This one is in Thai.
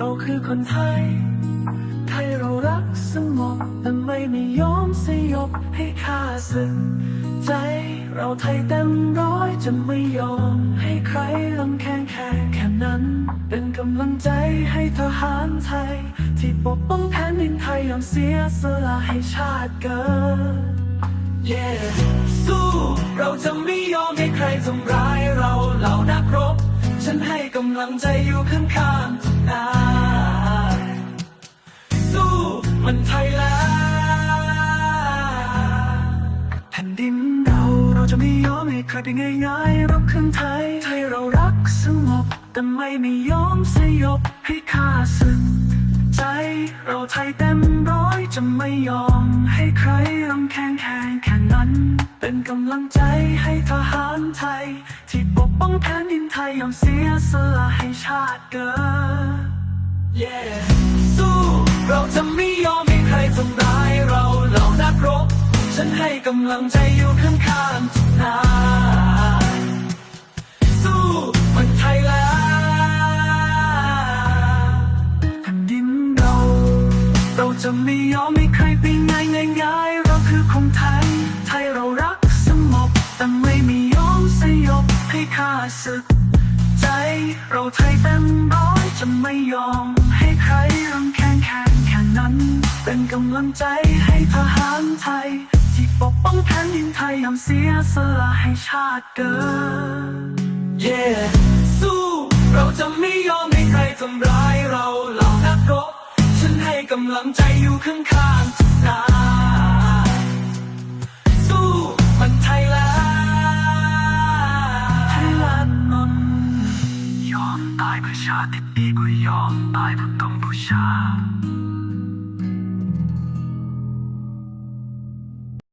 ราคือคนไทย ไทยเรารักสงบแต่ไม่ไม่ยอมสยบให้ข้าศึกใจเราไทยเต็มร้อยจะไม่ยอม ให้ใครลำแค่แค่แค่นั้น เป็นกำลังใจให้ทหารไทย ที่ปกป้องแผ่นดินไทยยอมเสียสละให้ชาติเกิด Yeah สู้ เราจะไม่ยอมให้ใครทำร้ายเราเหล่าำลังใจอยู่ข้างๆทุกนาสู้มันไทยแล้วแผ่นดินเราเราจะไม่ยอมให้ใครไปง่ายๆเราขึ้นไทย ไทยเรารักสงบแต่ไม่ไม่ยอมสยบให้ข้าศึกใจ เราไทยเต็มร้อยจะไม่ยอม ให้ใครลำแข้งแข่งแค่นั้น เป็นกำลังใจให้ทหารไทย ที่ปกป้องแผ่น ยอมเสียสละให้ชาติเกิด Yeah สู้เราจะไม่ยอมให้ใครทำร้ายเราเหล่านักรบ ฉันให้กำลังใจอยู่ข้างๆทุกนาสู้มันไทยแล้วดินเรา เราจะไม่ยอมให้ใครไปง่ายง่ายง่ายเราคือคนไทย ไทยเรารักสงบแต่ไม่มียอมสยบให้ข้าศึก เราไทยเต็มร้อยจะไม่ยอม ให้ใครรำแค่แค่แค่นั้น เป็นกำลังใจให้ทหารไทย ที่ปกป้องแผ่นดินไทยยอมเสียสละให้ชาติเกิด Yeah สู้เราจะไม่ยอมให้ใครทำร้ายเราเหล่านักรบฉันให้กำลังใจอยู่ข้างๆ ยอมตายเพื่อชา